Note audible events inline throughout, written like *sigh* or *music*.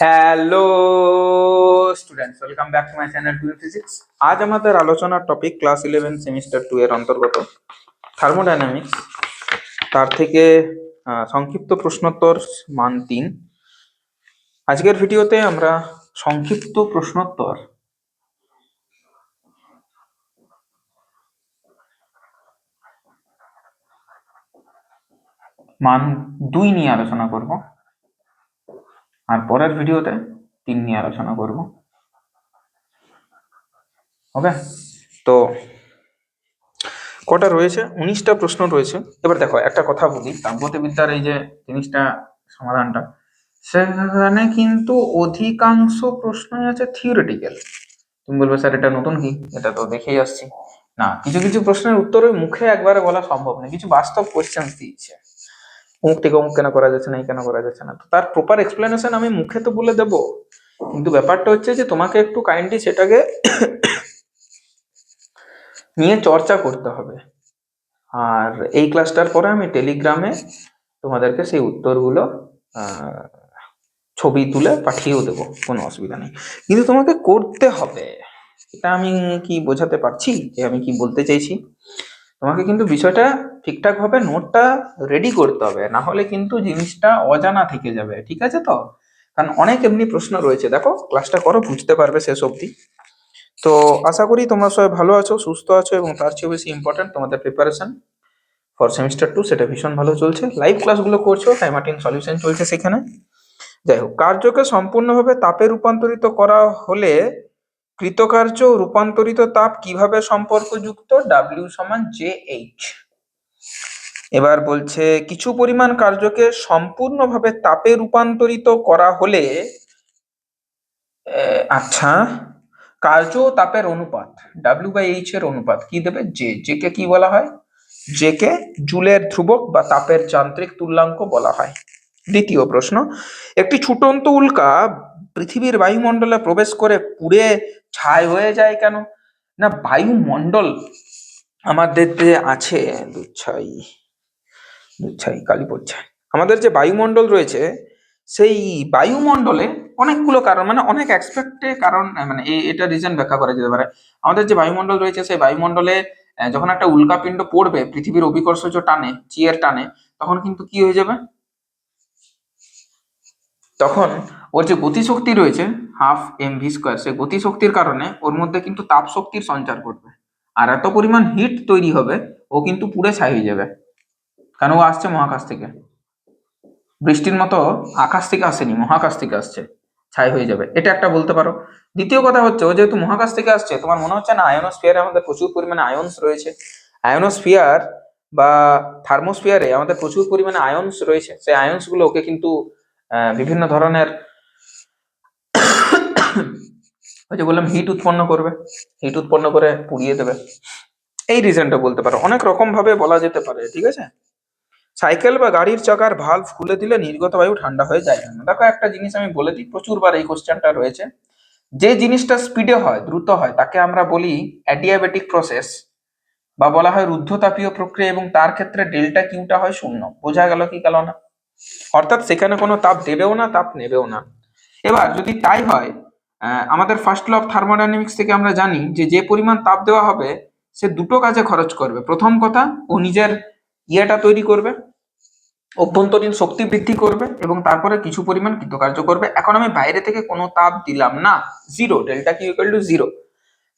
Hello students welcome back to my channel to physics আজ আমাদের আলোচনার topic class eleven semester two এর অন্তর্গত। থার্মোডাইনামিক্স তার থেকে সংক্ষিপ্ত প্রশ্নোত্তর মান তিন। আজকের ভিডিওতে আমরা সংক্ষিপ্ত প্রশ্নোত্তর মান দুই নিয়ে আলোচনা করব। আর পরের ভিডিওতে তিন নিয়ে আলোচনা করব। হবে? তো কটা রয়েছে? উনিশটা প্রশ্ন রয়েছে। এবার দেখো, একটা কথা বলি। তাপগতিবিদ্যার এই যে জিনিসটা, সমাধানটা, সেখানে কিন্তু অধিকাংশ প্রশ্নই আছে থিওরিটিক্যাল তুমি বলবে, স্যার, এটা নতুন কি? এটা তো দেখেই আসছি। না, কিছু কিছু প্রশ্নের উত্তর মুখে একবারে বলা সম্ভব না কিছু বাস্তব কোয়েশ্চেন দিয়েছে। অমুক থেকে অমুক কেন করা যাচ্ছে না, এই কেন করা যাচ্ছে না। তো তার প্রপার এক্সপ্লেনেশন আমি মুখে তো বলে দেবো। কিন্তু ব্যাপারটা হচ্ছে যে তোমাকে একটু কাইন্ডলি সেটাকে নিয়ে চর্চা করতে হবে। আর এই ক্লাসটার পরে আমি টেলিগ্রামে তোমাদেরকে সেই উত্তরগুলো ছবি তুলে পাঠিয়েও দেবো, কোনো অসুবিধা নেই। কিন্তু তোমাকে করতে হবে। এটা আমি কি বোঝাতে পারছি? যে আমি কি বলতে চাইছি? তোমাকে কিন্তু বিষয়টা ঠিকঠাক ভাবে নোটটা রেডি করতে হবে, না হলে কিন্তু জিনিসটা অজানা থেকে যাবে, ঠিক আছে তো? কারণ অনেক এমনি প্রশ্ন রয়েছে, দেখো ক্লাসটা করো, বুঝতে পারবে শেষ অবধি। তো আশা করি তোমরা সবাই ভালো আছো, সুস্থ আছো, এবং তার চেয়ে বেশি ইম্পর্টেন্ট তোমাদের প্রিপারেশন ফর সেমিস্টার টু সেটা ভীষণ ভালো চলছে। লাইভ ক্লাসগুলো করছ টাইমাটিং সলিউশন চলছে সেখানে। যাই হোক, কার্যকে সম্পূর্ণভাবে তাপে রূপান্তরিত করা হলে কৃতকার্য রূপান্তরিত তাপ কীভাবে সম্পর্কযুক্ত? ডাব্লিউ সমান জে এইচ এবার বলছে, কিছু পরিমাণ কার্যকে সম্পূর্ণভাবে তাপে রূপান্তরিত করা হলে আচ্ছা কার্য তাপের অনুপাত ডাব্লিউ বাই এইচ এর অনুপাত কি দেবে? জে জে কে কি বলা হয়? জে কে জুলের ধ্রুবক বা তাপের যান্ত্রিক তুল্যাঙ্ক বলা হয়। দ্বিতীয় প্রশ্ন, একটি ছুটন্ত উল্কা পৃথিবীর বায়ুমণ্ডলে প্রবেশ করে পুড়ে ছাই হয়ে যায় কেন? না, বায়ুমণ্ডল আমাদের যে আছে, দুচ্ছাই দুচ্ছাই, কালি পড়ছে। আমাদের যে বায়ুমণ্ডল রয়েছে, সেই বায়ুমণ্ডলে অনেকগুলো কারণ মানে অনেক অ্যাসপেক্টে কারণ মানে এটা রিজন ব্যাখ্যা করা যেতে পারে। আমাদের যে বায়ুমণ্ডল রয়েছে, সেই বায়ুমণ্ডলে যখন একটা উল্কাপিণ্ড পড়বে, পৃথিবীর অভিকর্ষজ টানে, চিয়ের টানে, তখন কিন্তু কি হয়ে যাবে? তখন ওর যে গতিশক্তি রয়েছে হাফ এম ভি স্কোয়ার সেই গতিশক্তির কারণে ওর মধ্যে কিন্তু তাপ শক্তির সঞ্চার করবে আর এত পরিমাণ হিট তৈরি হবে, ও কিন্তু পুড়ে ছাই হয়ে যাবে। কারণ ও আসছে মহাকাশ থেকে? বৃষ্টির মতো আকাশ থেকে আসেনি, মহাকাশ থেকে আসছে, ছাই হয়ে যাবে। এটা একটা বলতে পারো। দ্বিতীয় কথা হচ্ছে, ও যেহেতু মহাকাশ থেকে আসছে, তোমার মনে হচ্ছে না আয়নোস্ফিয়ারে আমাদের প্রচুর পরিমাণে আয়নস রয়েছে? আয়নোস্ফিয়ার বা থার্মোস্ফিয়ারে আমাদের প্রচুর পরিমাণে আয়নস রয়েছে, সেই আয়নসগুলো ওকে কিন্তু বিভিন্ন ধরনের ওই যে বললাম হিট উৎপন্ন করবে হিট উৎপন্ন করে পুড়িয়ে দেবে। এই রিজনটা বলতে পারো। অনেক রকম ভাবে বলা যেতে পারে, ঠিক আছে? সাইকেল বা গাড়ির চাকার ভালভ খুলে দিলে নির্গত বায়ু ঠান্ডা হয়ে যায় না দেখো, একটা জিনিস আমি বলে দিই, প্রচুরবার এই কোশ্চেনটা রয়েছে। যে জিনিসটা স্পিডে হয়, দ্রুত হয়, তাকে আমরা বলি অ্যাডিয়াবেটিক প্রসেস বা বলা হয় রুদ্ধতাপীয় প্রক্রিয়া এবং তার ক্ষেত্রে ডেল্টা কিউটা হয় শূন্য। বোঝা গেল কি গেল না? অর্থাৎ সেখানে কোনো তাপ দেবেও না, তাপ নেবেও না। এবার যদি তাই হয় আমাদের ফার্স্ট ল অফ থার্মোডাইনামিক্স থেকে আমরা জানি যে যে পরিমাণ তাপ দেওয়া হবে, সে দুটো কাজে খরচ করবে। প্রথম কথা, ও নিজের ইয়েটা তৈরি করবে, অভ্যন্তরীণ শক্তি বৃদ্ধি করবে এবং তারপরে কিছু পরিমাণ কৃতকার্য করবে। এখন আমি বাইরে থেকে কোনো তাপ দিলাম না zero delta Q equal to zero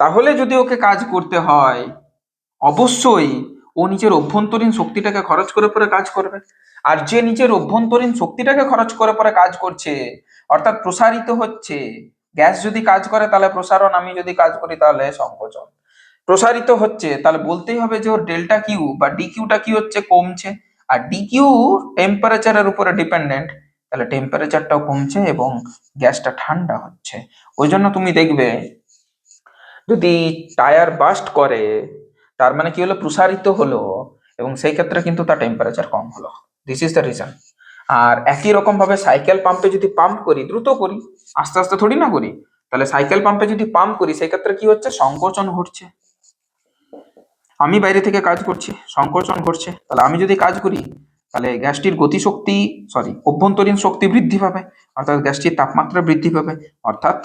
তাহলে যদি ওকে কাজ করতে হয়, অবশ্যই ও নিজের অভ্যন্তরীণ শক্তিটাকে খরচ করে পরে কাজ করবে। আর যে নিজের অভ্যন্তরীণ শক্তিটাকে খরচ করে পরে কাজ করছে, অর্থাৎ প্রসারিত হচ্ছে, গ্যাস যদি কাজ করে তাহলে প্রসারণ, আমি যদি কাজ করি তাহলে সংকোচন। প্রসারিত হচ্ছে, তাহলে বলতেই হবে যে ওর ডেল্টা কিউ বা ডি কিউটা কি হচ্ছে? কমছে। আর ডি কিউ টেম্পারেচারের উপরে ডিপেন্ডেন্ট তাহলে টেম্পারেচারটাও কমছে এবং গ্যাসটা ঠান্ডা হচ্ছে। ওই জন্য তুমি দেখবে, যদি টায়ার বাস্ট করে তার মানে কি হলো? প্রসারিত হলো এবং সেই ক্ষেত্রে কিন্তু তার টেম্পারেচার কম হলো। দিস ইজ দ্য রিজন আর একই রকম ভাবে সাইকেল পাম্পে যদি পাম্প করি, দ্রুত করি, আস্তে আস্তে থোড়ি না করি, তাহলে সাইকেল পাম্পে যদি পাম্প করি, সেই ক্ষেত্রে কি হচ্ছে? সংকোচন ঘটছে। আমি বাইরে থেকে কাজ করছি, সংকোচন ঘটছে। তাহলে আমি যদি কাজ করি, তাহলে গ্যাসটির গতিশক্তি সরি অভ্যন্তরীণ শক্তি বৃদ্ধি পাবে, অর্থাৎ গ্যাসটির তাপমাত্রা বৃদ্ধি পাবে, অর্থাৎ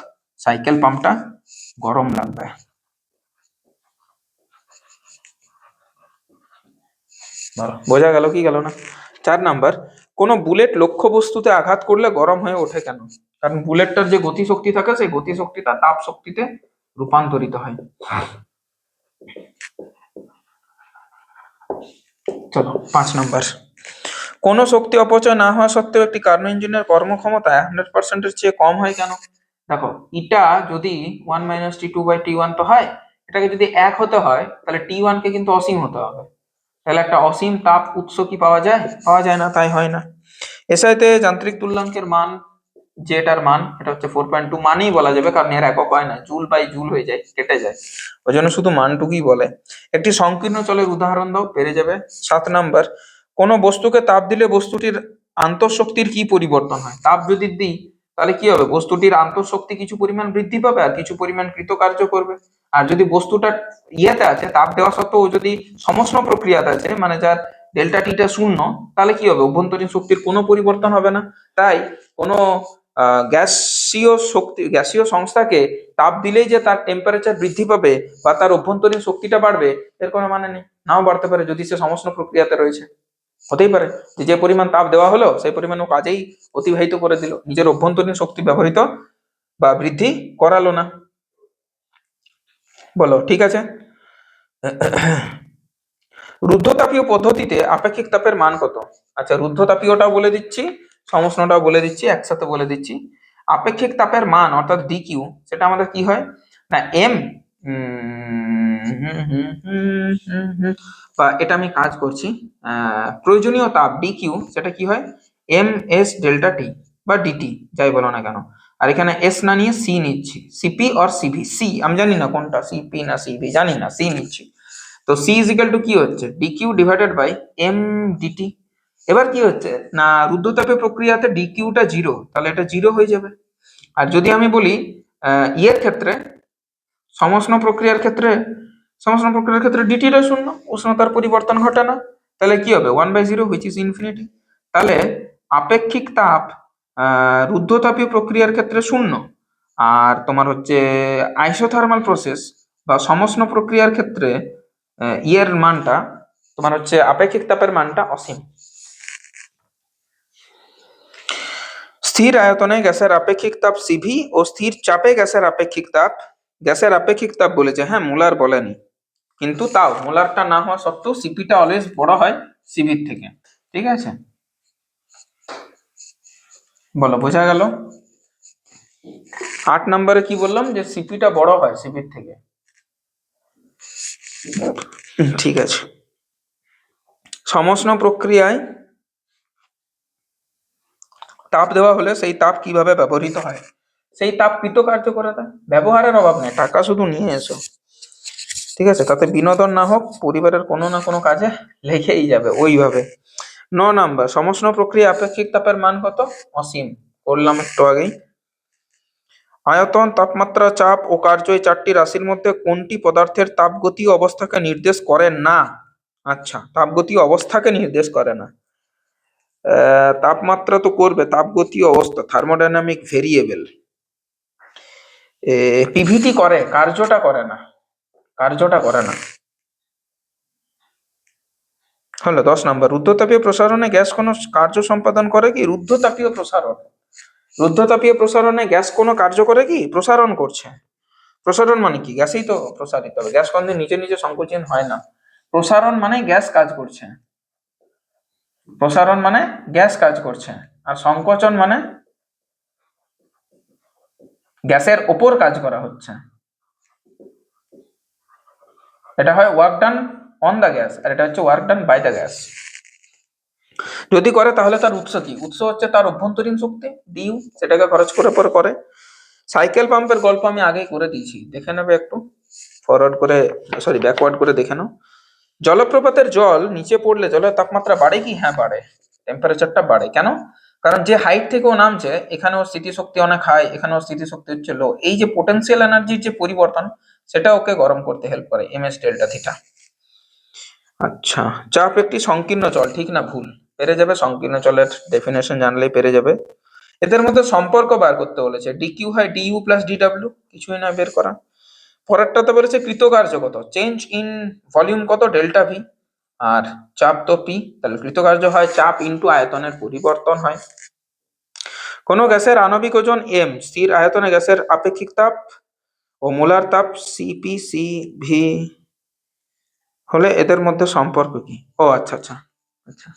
সাইকেল পাম্পটা গরম লাগবে বলো, বোঝা গেল, কি গেল না? চার নাম্বার, কোন বুলেট লক্ষ্য বস্তুতে আঘাত করলে গরম হয়ে ওঠে কেন? কারণ বুলেটটার যে গতিশক্তি থাকে, সেই গতিশক্তিটা তাপ শক্তিতে রূপান্তরিত হয়। চলো, পাঁচ নাম্বার। কোন শক্তি অপচয় না হওয়া সত্ত্বেও একটি কার্নো ইঞ্জিনের কর্মক্ষমতা হান্ড্রেড পার্সেন্টের চেয়ে কম হয় কেন? দেখো এটা যদি one minus T two by T one তো হয়, এটাকে যদি এক হতে হয়, তাহলে টি ওয়ান কে কিন্তু অসীম হতে হবে। তাহলে একটা অসীম তাপ উৎস কি পাওয়া যায়? পাওয়া যায় না, তাই হয় না। এসআইতে যান্ত্রিক তুল্যাঙ্কের মান, যেটার মান, এটা হচ্ছে ফোর পয়েন্ট টু মানেই বলা যাবে, কারণ এর একক হয় না, জুল বাই জুল হয়ে যায়, কেটে যায়। ওই জন্য শুধু মানটুকুই বলে। একটি সংকীর্ণ চলের উদাহরণ দাও পেরে যাবে। সাত নাম্বার, কোন বস্তুকে তাপ দিলে বস্তুটির আন্তঃশক্তির কি পরিবর্তন হয়? তাপ যদি দিই, তাহলে কি হবে? বস্তুটির আন্তঃশক্তি কিছু পরিমাণ বৃদ্ধি পাবে, আর কিছু পরিমাণ কৃতকার্য করবে। আর যদি বস্তুটা ইয়েতে আছে, তাপ দেওয়া সত্ত্বেও যদি সমস্ত প্রক্রিয়াতে আছে মানে যার ডেল্টা টিটা শূন্য, তাহলে কি হবে? অভ্যন্তরীণ শক্তির কোনো পরিবর্তন হবে না। তাই কোনো গ্যাসীয় শক্তি, গ্যাসীয় সংস্থাকে তাপ দিলেই যে তার টেম্পারেচার বৃদ্ধি পাবে বা তার অভ্যন্তরীণ শক্তিটা বাড়বে, এর কোনো মানে নেই। নাও বাড়তে পারে যদি সে সমস্ত প্রক্রিয়াতে রয়েছে। হতেই পারে যে যে পরিমাণ তাপ দেওয়া হলো, সেই পরিমাণ ও কাজেই অতিবাহিত করে দিল। নিজের অভ্যন্তরীণ শক্তি ব্যবহৃত বা বৃদ্ধি করালো না। বলো, ঠিক আছে? রুদ্ধতাপীয় পদ্ধতিতে আপেক্ষিক তাপের মান কত? আচ্ছা রুদ্ধতাপীয়টাও বলে দিচ্ছি, সমষ্ণটাও বলে দিচ্ছি, একসাথে বলে দিচ্ছি। আপেক্ষিক তাপের মান, অর্থাৎ ডিকিউ সেটা আমাদের কি হয়? না এম বা এটা আমি কাজ করছি প্রয়োজনীয় তাপ ডিকিউ সেটা কি হয়? এম এস ডেল্টা টি বা ডিটি যাই বলো না কেন। আর এখানে এস না নিয়ে সি নিচ্ছি। সিপি অর সিভি সি আমি জানি না কোনটা সিপি না সিভি জানি না সি নিচ্ছি। তো সি ইজিক্যাল টু কি হচ্ছে? D Q divided by M D T এবার কি হচ্ছে? না রুদ্ধতাপের প্রক্রিয়াতে ডিকিউটা জিরো তাহলে এটা জিরো হয়ে যাবে। আর যদি আমি বলি ইয়ের ক্ষেত্রে, সমষ্ণ প্রক্রিয়ার ক্ষেত্রে, সমষ্ণ প্রক্রিয়ার ক্ষেত্রে ডিটিটা শূন্য, উষ্ণতার পরিবর্তন ঘটে না, তাহলে কি হবে? One by zero which is infinity তাহলে আপেক্ষিক তাপ রুদ্ধতাপীয় প্রক্রিয়ার ক্ষেত্রে শূন্য। আর তোমার হচ্ছে আইসোথার্মাল প্রসেস বা সমষ্ণ প্রক্রিয়ার ক্ষেত্রে ইয়ের মানটা, তোমার হচ্ছে আপেক্ষিক তাপের মানটা অসীম। স্থির আয়তনে গ্যাসের আপেক্ষিক তাপ সিভি ও স্থির চাপে গ্যাসের আপেক্ষিক তাপ। গ্যাসের আপেক্ষিক তাপ বলেছে হ্যাঁ মোলার বলেনি। কিন্তু তাও, মোলারটা না হওয়া সত্ত্বেও সিপিটা অলওয়েজ বড় হয় সিভির থেকে। ঠিক আছে? বলো, বোঝা গেল? আট নম্বরে কি বললাম যে সিপিটা বড় হয়, সিপির থেকে। ঠিক আছে। সমষ্ণ প্রক্রিয়ায় তাপ দেওয়া হলে সেই তাপ কীভাবে ব্যবহৃত হয়? সেই তাপ কৃতকার্য করে দেয় ব্যবহারের অভাব নেই, টাকা শুধু নিয়ে এসো। ঠিক আছে? তাতে বিনোদন না হোক, পরিবারের কোনো না কোনো কাজে লেগেই যাবে, ওইভাবে। ন নাম্বার সমষ্ণ প্রক্রিয়া আপেক্ষিক তাপের মান কত? অসীম। করলাম একটু আগেই। আয়তন, তাপমাত্রা, চাপ ও কার্য এই চারটি রাশির মধ্যে কোনটি পদার্থের তাপগতীয় অবস্থাকে নির্দেশ করে না? আচ্ছা তাপগতীয় অবস্থাকে নির্দেশ করে না। তাপমাত্রা তো করবে তাপগতীয় অবস্থা, থার্মোডাইনামিক ভেরিয়েবল। পিভিটি করে, কার্যটা করে না। কার্যটা করে না। হলো দশ নম্বর, রুদ্ধতাপীয় প্রসারণে গ্যাস কোনো কার্য সম্পাদন করে কি? রুদ্ধতাপীয় প্রসারণ। রুদ্ধতাপীয় প্রসারণে গ্যাস কোনো কার্য করে কি? প্রসারণ করছে। প্রসারণ মানে কি? গ্যাসেই তো প্রসারিত হবে। গ্যাস কোনদিন নিচে নিচে সংকোচন হয় না। প্রসারণ মানে গ্যাস কাজ করছে। প্রসারণ মানে গ্যাস কাজ করছে। আর সংকোচন মানে গ্যাসের ওপর কাজ করা হচ্ছে। এটা হয় work done on the gas আর এটা হচ্ছে work done by the gas যদি করে, তাহলে তার উৎস কি? উৎস হচ্ছে তার অভ্যন্তরীণ শক্তি ডিউ সেটাকে খরচ করে পরে করে। সাইকেল পাম্পের গল্প আমি আগেই করে দিয়েছি। দেখে নেবে একটু। ফরওয়ার্ড করে সরি ব্যাকওয়ার্ড করে দেখে নাও। জলপ্রপাতের জল নিচে পড়লে জলের তাপমাত্রা বাড়ে কি? হ্যাঁ বাড়ে। টেম্পারেচারটা বাড়ে। কেন? কারণ যে হাইট থেকে ও নামছে এখানে ওর স্থিতিশক্তি অনেক হাই এখানে ওর স্থিতিশক্তি হচ্ছে লো এই যে পোটেনশিয়াল এনার্জির যে পরিবর্তন, সেটা ওকে গরম করতে হেল্প করে এম এস ডেল্টা থিটা আচ্ছা। চাপ একটি সংকীর্ণ জল ঠিক না ভুল? পেরে যাবে, সংকীর্ণ চলের ডেফিনেশন জানলেই পেরে যাবে। এদের মধ্যে সম্পর্ক বার করতে বলেছে ডিকিউ হয় ডিইউ প্লাস ডিডাব্লিউ কিছুই না বের করা। পরেরটাতে বলেছে কৃতকার্য কত চেঞ্জ ইন ভলিউম কত? ডেল্টা ভি আর চাপ তো পি তাহলে কৃতকার্য হয়, চাপ ইনটু আয়তনের পরিবর্তন হয়। কোনো গ্যাসের আণবিক ওজন এম স্থির আয়তনে গ্যাসের আপেক্ষিক তাপ ও মোলার তাপ সিপি সি ভি হলে এদের মধ্যে সম্পর্ক কি? ও আচ্ছা আচ্ছা আচ্ছা।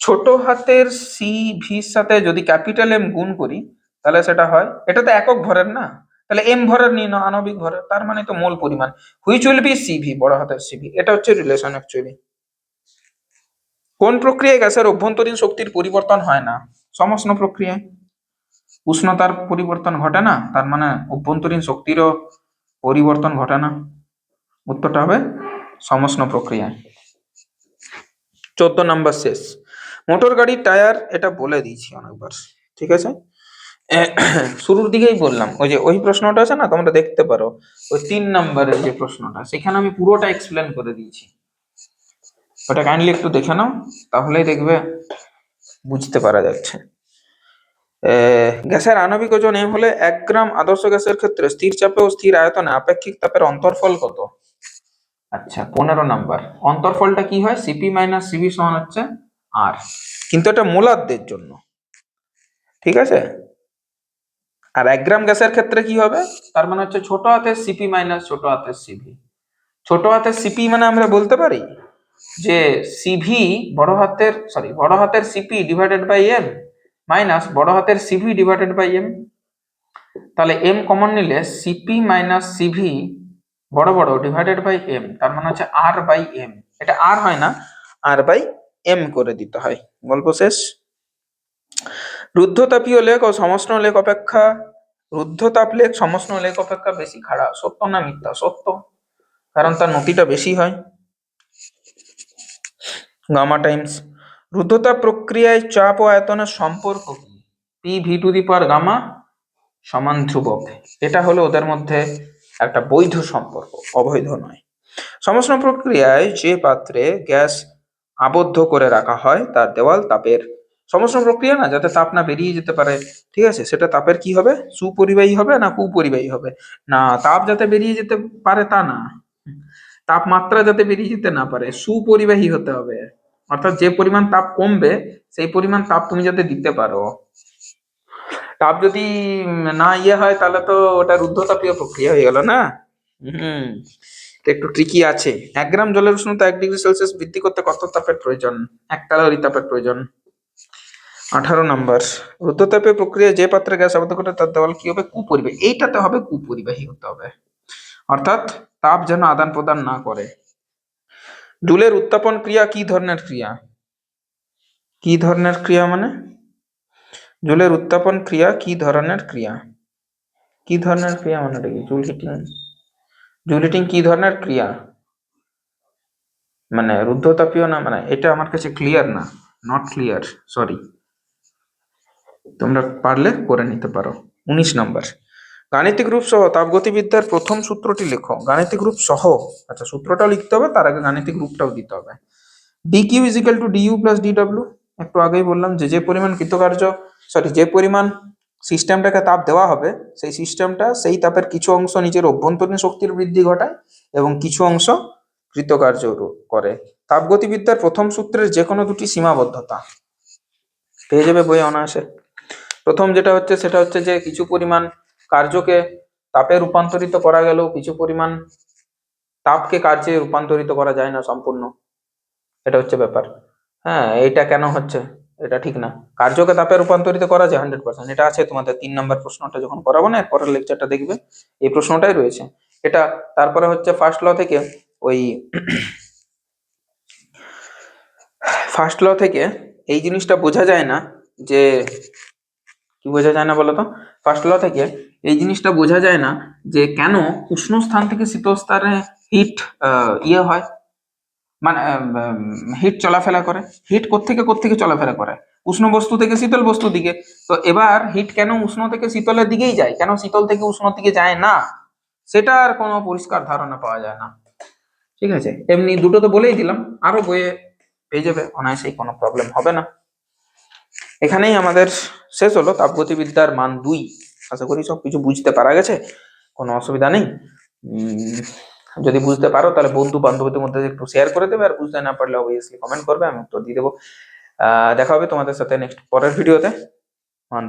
ছোট হাতের সি ভির সাথে যদি ক্যাপিটাল এম গুণ করি, তাহলে সেটা হয়, এটা তো একক ভরের না? তাহলে এম ভরের নিয়ে নাও আণবিক ভরের, তার মানে তো মোল পরিমাণ। হুইচ উইল বি সিভি বড় হাতের সিভি এটা হচ্ছে রিলেশন অ্যাকচুয়ালি কোন প্রক্রিয়ায় গ্যাসের অভ্যন্তরীণ শক্তির পরিবর্তন হয় না? সমষ্ণ প্রক্রিয়ায়। উষ্ণতার পরিবর্তন ঘটে না, তার মানে অভ্যন্তরীণ শক্তিরও পরিবর্তন ঘটে না। উত্তরটা হবে সমষ্ণ প্রক্রিয়ায় চোদ্দ নাম্বার শেষ। মোটর গাড়ির টায়ার, এটা বলে দিয়েছি অনেকবার, ঠিক আছে? শুরুর দিকেই বললাম, ওই যে ওই প্রশ্নটা আছে না, তোমরা দেখতে পারো। ওই তিন নম্বরের যে প্রশ্নটা, সেখানে আমি পুরোটা এক্সপ্লেন করে দিয়েছি। ওটা কাইন্ডলি একটু দেখে নাও, তাহলেই দেখবে বুঝতে পারা যাচ্ছে। গ্যাসের আণবিক ওজন এম হলে এক গ্রাম আদর্শ গ্যাসের ক্ষেত্রে স্থির চাপে ও স্থির আয়তনে আপেক্ষিক তাপের অন্তর্ফল কত? আচ্ছা পনেরো নাম্বার। অন্তরফলটা কি হয়? সিপি মাইনাস সিবি সমান হচ্ছে আর কিন্তু এটা মোলারদের জন্য। ঠিক আছে? আর এক গ্রাম গ্যাসের ক্ষেত্রে কি হবে? তার মানে হচ্ছে ছোট হাতের সিপি মাইনাস ছোট হাতের সিভি ছোট হাতের সিপি মানে আমরা বলতে পারি যে সিভি বড় হাতের সরি বড় হাতের C P divided by M minus বড় হাতের C V divided by M তাহলে এম কমন নিলে C P minus C V বড় বড় ডিভাইডেড বাই এম তার মানে হচ্ছে আর বাই এম এটা আর হয় না আর বাই এম করে দিতে হয়। গল্প শেষ। রুদ্ধতাপীয় লেখ ও সমষ্ণ লেখ অপেক্ষা, রুদ্ধতাপ লেখ, সমষ্ণ লেখ অপেক্ষা বেশি খাড়া। সত্য না মিথ্যা? সত্য। কারণ তার নতিটা বেশি হয়। Gamma Times. রুদ্ধতাপ প্রক্রিয়ায় চাপ ও আয়তনের সম্পর্ক P V to the power gamma সমান ধ্রুবক। এটা হলো ওদের মধ্যে একটা বৈধ সম্পর্ক, অবৈধ নয়। সমস্ত প্রক্রিয়ায় যে পাত্রে গ্যাস আবদ্ধ করে রাখা হয়, তার দেওয়াল তাপের। সমস্ত প্রক্রিয়া না, যাতে তাপ না বেরিয়ে যেতে পারে, ঠিক আছে? সেটা তাপের কি হবে? সুপরিবাহী হবে না কুপরিবাহী হবে? না, তাপ যাতে বেরিয়ে যেতে পারে তা না। তাপমাত্রা যাতে বেরিয়ে যেতে না পারে, সুপরিবাহী হতে হবে। অর্থাৎ যে পরিমাণ তাপ কমবে, সেই পরিমাণ তাপ তুমি যাতে দিতে পারো। তাপ যদি না ইয়ে হয় তাহলে তো ওটা রুদ্ধতাপীয় প্রক্রিয়া হয়ে গেল না? হুম। একটু ট্রিকি আছে। এক গ্রাম জলের উষ্ণতা এক ডিগ্রি সেলসিয়াস বৃদ্ধি করতে কত তাপের প্রয়োজন? এক ক্যালোরি তাপের প্রয়োজন। আঠারো নাম্বার। রুদ্ধতাপীয় প্রক্রিয়া যে পাত্রে গ্যাস আবদ্ধ করে তার দেওয়াল কি হবে? কুপরিবাহী। এইটাতে হবে কুপরিবাহী হতে হবে। অর্থাৎ তাপ যেন আদান প্রদান না করে। জুলের উত্তাপন ক্রিয়া কি ধরনের ক্রিয়া? কি ধরনের ক্রিয়া মানে? জুলের উত্তাপন ক্রিয়া কি ধরনের ক্রিয়া? কি ধরনের ক্রিয়া মানে কি? Joule heating? জুল হিটিং কি ধরনের ক্রিয়া? মানে রুদ্ধতাপীয় না? মানে এটা আমার কাছে ক্লিয়ার না নট ক্লিয়ার সরি তোমরা পারলে করে নিতে পারো। উনিশ নম্বর। গাণিতিক রূপ সহ তাপগতিবিদ্যার প্রথম সূত্রটি লেখো। গাণিতিক রূপ সহ। আচ্ছা সূত্রটাও লিখতে হবে, তার আগে গাণিতিক রূপটাও দিতে হবে। D Q equal to D U plus D W একটু আগেই বললাম, যে যে পরিমাণ কৃতকার্য সরি যে পরিমাণ সিস্টেমটাকে তাপ দেওয়া হবে, সেই সিস্টেমটা সেই তাপের কিছু অংশ নিজের অভ্যন্তরীণ শক্তির বৃদ্ধি ঘটায় এবং কিছু অংশ কৃতকার্য করে। তাপগতিবিদ্যার প্রথম সূত্রের যে কোনো দুটি সীমাবদ্ধতা। পেয়ে যাবে বই অনায়াসে। প্রথম যেটা হচ্ছে, সেটা হচ্ছে যে কিছু পরিমাণ কার্যকে তাপে রূপান্তরিত করা গেলেও কিছু পরিমাণ তাপকে কার্যে রূপান্তরিত করা যায় না সম্পূর্ণ। এটা হচ্ছে ব্যাপার। হ্যাঁ এইটা কেন হচ্ছে? এটা ঠিক না। কার্যকে তাপে রূপান্তরিত করা যায় হান্ড্রেড পার্সেন্ট এটা আছে তোমাদের তিন নম্বর প্রশ্নটা যখন করাবো না, পরের লেকচারটা দেখবে। এই প্রশ্নটাই রয়েছে। এটা তারপরে হচ্ছে ফার্স্ট ল থেকে ওই *clears throat* ফার্স্ট ল থেকে এই জিনিসটা বোঝা যায় না যে, কি বোঝা যায় না বলতো ফার্স্ট ল থেকে এই জিনিসটা বোঝা যায় না যে কেন উষ্ণ স্থান থেকে শীতল স্থানে হিট ইয়ে হয়। মানে হিট চলাফেরা করে। হিট কোত্থেকে কোত্থেকে চলাফেরা করে? উষ্ণ বস্তু থেকে শীতল বস্তুর দিকে। তো এবার হিট কেন উষ্ণ থেকে শীতলের দিকেই যায়? কেন শীতল থেকে উষ্ণ দিকে যায় না? সেটা আর কোনো পরিষ্কার ধারণা পাওয়া যায় না। ঠিক আছে? এমনি দুটো তো বলেই দিলাম। আরও বইয়ে পেয়ে যাবে। অনায়াসেই কোনো প্রবলেম হবে না। এখানেই আমাদের শেষ হলো। তাপগতিবিদ্যার মান দুই। আশা করি সব কিছু বুঝতে পারা গেছে। কোনো অসুবিধা নেই। যদি বুঝতে পারো, তাহলে বন্ধু বান্ধবদের মধ্যে একটু শেয়ার করে দেবে, আর বুঝতে না পারলে অবভিয়াসলি কমেন্ট করবে, আমি উত্তর দিয়ে দেবো। দেখা হবে তোমাদের সাথে নেক্সট পরের ভিডিওতে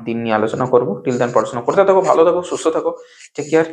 তিন নিয়ে আলোচনা করব। টিল দেন পড়াশোনা করতে থাকো, ভালো থাকো, সুস্থ থাকো। Take care